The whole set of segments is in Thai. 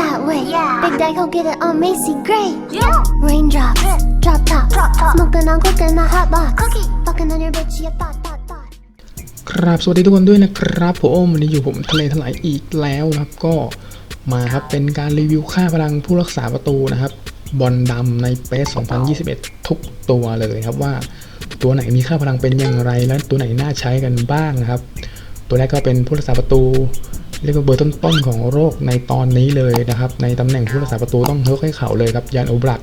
that way. Yeah. Big Daddy, go get it on Macy Gray. Yeah. Raindrops, drop top, Drop top. smoking on cooking the hot box. Cookie. Fucking on your bitch, you thought, thought, thought. ครับสวัสดีทุกคนด้วยนะครับผมวันนี้อยู่ผมทะเลถลายอีกแล้วนะครับก็มาครับเป็นการรีวิวค่าพลังผู้รักษาประตูนะครับ บอลดำในเปส2021 ทุกตัวเลยครับว่าตัวไหนมีค่าพลังเป็นอย่างไรและตัวไหนน่าใช้กันบ้างนะครับ ตัวแรกก็เป็นผู้รักษาประตู เรียกว่าเบอร์ต้นๆของโรคในตอนนี้เลยนะครับ ในตำแหน่งผู้รักษาประตูต้องเฮิร์กให้เขาเลยครับยานโอบลัก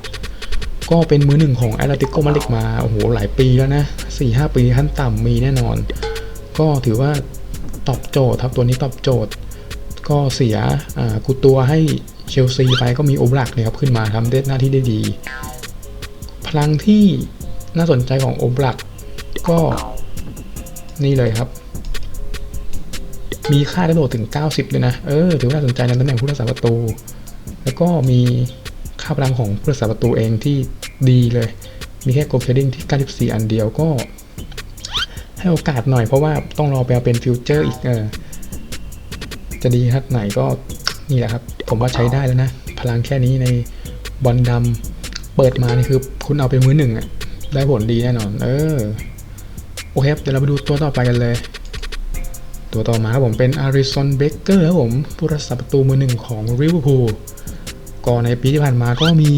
ก็เป็นมือหนึ่งของแอตเลติโกมาดริดมาโอ้โหหลายปีแล้วนะ4-5ปีขั้นต่ำมีแน่นอน ก็ถือว่าตอบโจทย์ครับตัวนี้ตอบโจทย์ ก็เสียอ่ากูตัวให้เชลซีไปก็มีโอบลักเนี่ยครับขึ้นมาทำได้หน้าที่ได้ดี พลังที่น่าสนใจของโอบลักก็นี่เลยครับ มีค่ากระโดดถึง 90ด้วยนะ เออ ถือว่าน่าสนใจในตำแหน่งผู้รักษาประตู แล้วก็มีค่าพลังของผู้รักษาประตูเองที่ดีเลย มีแค่โกลเทดดิ้งที่ 94 อันเดียวก็ ให้โอกาสหน่อยเพราะว่าต้องรอไปเอาเป็นฟิวเจอร์อีกเออ จะดีขนาดไหนก็นี่แหละครับ ผมว่าใช้ได้แล้วนะ พลังแค่นี้ในบอลดำเปิดมานี่คือคุณเอาไปมือหนึ่งอะได้ผลดีแน่นอน เออ โอเคเดี๋ยวเราไปดูตัวต่อไปกันเลย ตัวต่อมาครับผมเป็นอาริสันเบเกอร์ครับผมผู้รักษาประตูมือหนึ่งของริเวอร์พูลก็ในปีที่ผ่านมาก็มี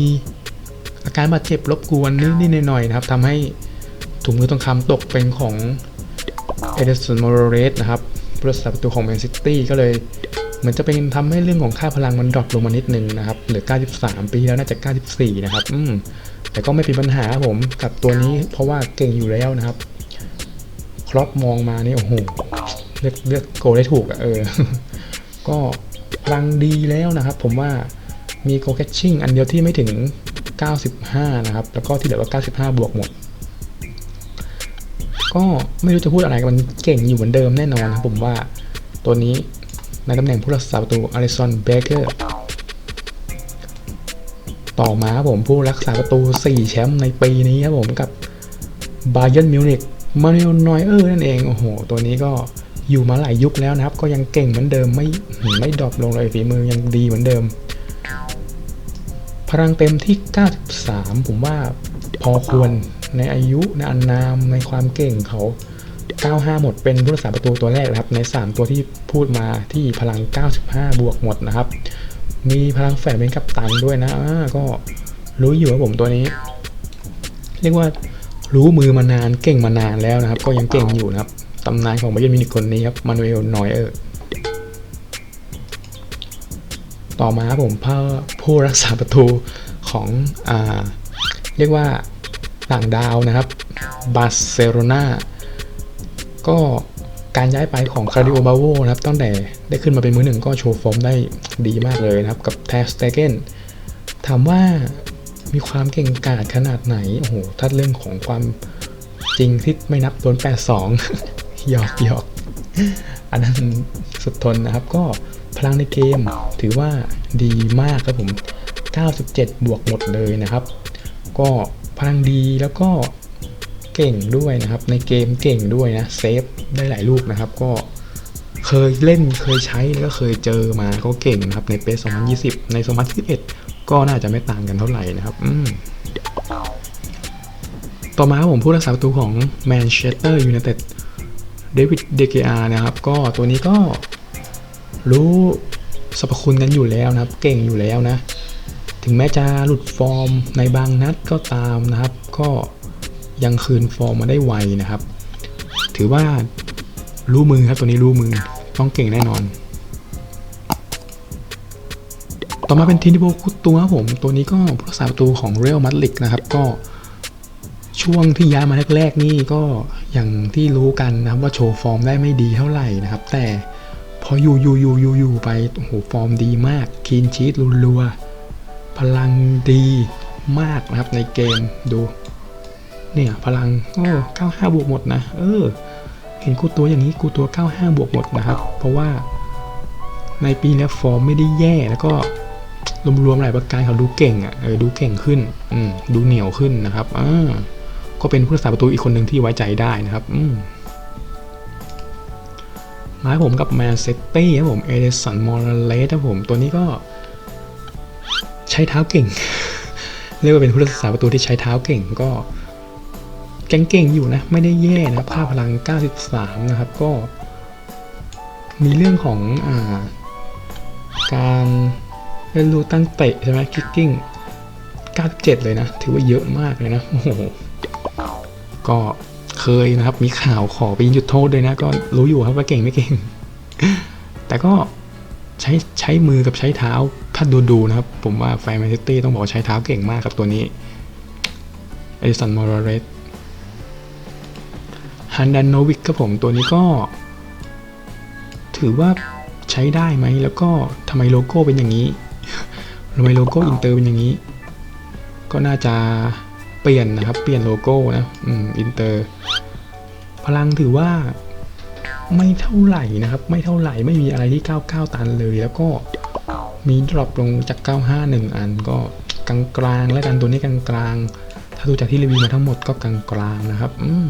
อาการบาดเจ็บรบกวนนิดๆหน่อยๆนะครับทำให้ถุงมือทองคำตกเป็นของเอเดสันมอร์เรสนะครับผู้รักษาประตูของแมนซิตี้ก็เลยเหมือนจะเป็นทำให้เรื่องของค่าพลังมันดรอปลงมานิดนึงนะครับ เหลือ 93 ปีแล้วน่าจะ 94 นะครับ อืม แต่ก็ไม่เป็นปัญหาครับผมกับตัวนี้เพราะว่าเก่งอยู่แล้วนะครับ ครอปมองมานี่โอ้โห เลือกเลือกโกได้ถูกอะเออ ก็พลังดีแล้วนะครับ ผมว่ามีโกแคชชิ่งอันเดียวที่ไม่ถึง 95 นะครับ แล้วก็ที่เหลือก็95 บวกหมด ก็ไม่รู้จะพูดอะไรมันเก่งอยู่เหมือนเดิมแน่นอนนะครับผมว่าตัวนี้ในตำแหน่งผู้รักษาประตูอลิซอนเบเกอร์ต่อมาผมผู้รักษาประตู 4 แชมป์ในปีนี้ครับผมกับบาเยิร์นมิวนิกมาริโอนอยเออร์นั่นเอง โอ้โห ตัวนี้ก็ อยู่มาหลายยุคแล้วนะครับ ก็ยังเก่งเหมือนเดิมไม่ไม่ดรอปลงเลยฝีมือยังดีเหมือนเดิม พลังเต็มที่ 93 ผมว่าพอควรในอายุในอันนามในความเก่งเขา 95 หมดเป็นผู้รักษาประตูตัวแรกนะครับ ใน 3 ตัวที่พูดมาที่พลัง 95 บวกหมดนะครับ มีพลังแฝงเป็นกัปตันด้วยนะก็รู้อยู่ว่าผมตัวนี้ เรียกว่ารู้มือมานานเก่งมานานแล้วนะครับ ก็ยังเก่งอยู่นะครับ ตำนานของบาเยิร์นมิวนิกคนนี้ครับมานูเอลนอยเออร์ต่อมาครับผมผู้ผู้รักษาประตูของอ่าเรียกว่าต่างดาวนะครับบาร์เซโลนาก็การย้ายไปของคาร์ดิโอบาโวนะครับตั้งแต่ได้ขึ้นมาเป็นมือหนึ่งก็โชว์ฟอร์มได้ดีมากเลยนะครับ กับแทสเตเกนถามว่ามีความเก่งกาจขนาดไหน โอ้โหถ้าเรื่องของความจริงที่ไม่นับโดน82 หยอกหยอกอันนั้นสุดทนนะครับ ก็พลังในเกมถือว่าดีมากครับผม 97 บวกหมดเลยนะครับ ก็พลังดีแล้วก็เก่งด้วยนะครับ ในเกมเก่งด้วยนะเซฟได้หลายลูกนะครับ ก็เคยเล่นเคยใช้แล้วก็เคยเจอมาก็เก่งนะครับในเปส2020 ใน 2021 ก็น่าจะไม่ต่างกันเท่าไหร่นะครับ อืมต่อมาผมผู้รักษาประตูของแมนเชสเตอร์ยูไนเต็ด เดวิดเดเกอานะครับ ก็ตัวนี้ก็รู้สรรพคุณกันอยู่แล้วนะครับ เก่งอยู่แล้วนะ ถึงแม้จะหลุดฟอร์มในบางนัดก็ตามนะครับ ก็ยังคืนฟอร์มมาได้ไวนะครับ ถือว่ารู้มือครับ ตัวนี้รู้มือต้องเก่งแน่นอน ต่อมาเป็นทีนิโบคุตัวผม ตัวนี้ก็ผู้รักษาประตูของเรอัลมาดริดนะครับ ก็ ช่วงที่ย้ายมาแรกๆนี่ก็อย่างที่รู้กันนะครับว่าโชว์ฟอร์มได้ไม่ดีเท่าไหร่นะครับ แต่พออยู่อยู่อยู่อยู่อยู่ไปโอ้โหฟอร์มดีมากคีนชีตรัวๆพลังดีมากนะครับในเกมดูเนี่ยพลังโอ้95 บวกหมดนะ เออ เห็นกูตัวอย่างนี้กูตัว 95 บวกหมดนะครับ เพราะว่าในปีนี้ฟอร์มไม่ได้แย่แล้วก็รวมๆหลายประการเขาดูเก่งอะเออดูเก่งขึ้น อืมดูเหนียวขึ้นนะครับอ่า ก็เป็นผู้รักษาประตูอีกคนหนึ่งที่ไว้ใจได้นะครับอืมาให้ผมกับแมนเซตตี้ครับผมเอเดสันมอร์เลสครับผมตัวนี้ก็ ใช้เท้าเก่ง เรียกว่าเป็นผู้รักษาประตูที่ใช้เท้าเก่งก็เก่งๆอยู่นะ ไม่ได้แย่นะค่าพลัง 93 นะครับ ก็ มีเรื่องของอาการเรียนรู้ตั้งเตะใช่ไหมคิกกิ้ง 97 เลยนะ ถือว่าเยอะมากเลยนะ โอ้โห ก็เคยนะครับ มีข่าวขอไปยิงจุดโทษด้วยนะ ก็รู้อยู่ครับว่าเก่งไม่เก่ง แต่ก็ใช้ใช้มือกับใช้เท้าถ้าดูดูนะครับ ผมว่าแฟนแมนซิตี้ต้องบอกใช้เท้าเก่งมากครับตัวนี้เอดิสันมอร์เรสฮันดันโนวิกครับผมตัวนี้ก็ ถือว่าใช้ได้ไหม แล้วก็ทำไมโลโก้เป็นอย่างนี้ทำไมโลโก้อินเตอร์เป็นอย่างนี้ ก็น่าจะ เปลี่ยนนะครับ เปลี่ยนโลโก้นะอืมอินเตอร์ พลังถือว่าไม่เท่าไหร่นะครับ ไม่เท่าไหร่ไม่มีอะไรที่ 99 ตันเลย แล้วก็มีดรอปลงจาก 95 1 อันก็กลางกลางๆแล้วกันตัวนี้กลางกลางๆ ถ้าดูจากที่รีวิวมาทั้งหมดก็กลางกลางๆนะครับ อืม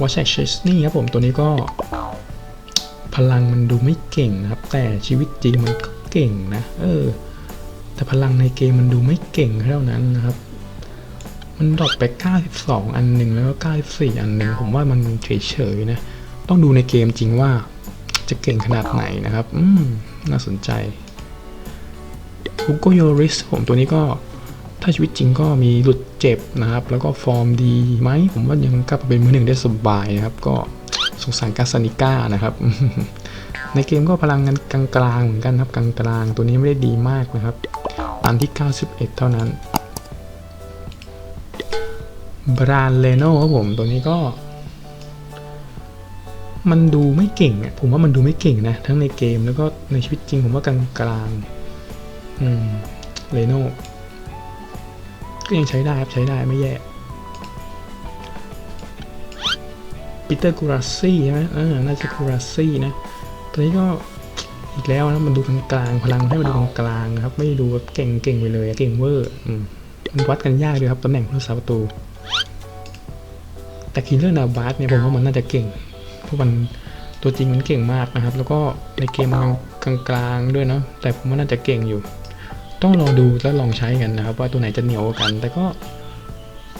Watch a c h e s นี่ครับผมตัวนี้ก็พลังมันดูไม่เก่งนะครับ แต่ชีวิตจริงมันก็เก่งนะ เออ แต่พลังในเกมมันดูไม่เก่งเท่านั้นนะครับ มันดรอปไป 92 อันหนึ่งแล้วก็ 94 อันหนึ่งผมว่ามันเฉยๆนะ ต้องดูในเกมจริงว่าจะเก่งขนาดไหนนะครับ อืม น่าสนใจฮุโกโยริสผมตัวนี้ก็ถ้าชีวิตจริงก็มีหลุดเจ็บนะครับ แล้วก็ฟอร์มดีไหม ผมว่ายังกลับเป็นมือหนึ่งได้สบายนะครับ ก็สงสารกาซานิก้านะครับ ในเกมก็พลังงานกลางๆเหมือนกันครับกลางๆ ตัวนี้ไม่ได้ดีมากนะครับ อันที่ 91 เท่านั้นบรานเลโน่ครับผมตัวนี้ก็ มันดูไม่เก่งอะผมว่ามันดูไม่เก่งนะ ทั้งในเกมแล้วก็ในชีวิตจริงผมว่ากลางกลางอืมเลโน่ก็ยังใช้ได้ครับ ใช้ได้ไม่แย่ปีเตอร์กูราซี่ใช่ไหมเออน่าจะกูราซี่นะ ตัวนี้ก็ อีกแล้วนะมันดูกลางๆพลังให้มันดูกลางนะครับ ไม่ดูแบบเก่งเก่งไปเลยเก่งเวอร์มันวัดกันยากเลยครับตำแหน่งผู้รักษาประตู แต่คินเลอร์นาบาสเนี่ยผมว่ามันน่าจะเก่งเพราะมันตัวจริงมันเก่งมากนะครับ แล้วก็ในเกมมันกลางๆด้วยเนาะแต่ผมว่าน่าจะเก่งอยู่ ต้องรองดูแล้วลองใช้กันนะครับ ว่าตัวไหนจะเหนียวกว่ากัน แต่ก็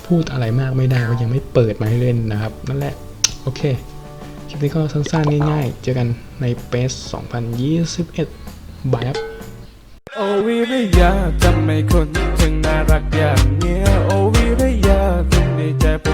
พูดอะไรมากไม่ได้เพราะยังไม่เปิดมาให้เล่นนะครับ นั่นแหละโอเค คลิปนี้ก็สั้นๆง่ายๆ เจอกันในเปส2021บายครับโอวิริยาทำไมคนจึงน่ารักอย่างเนี้ยโอวิริยาคุณในใจผม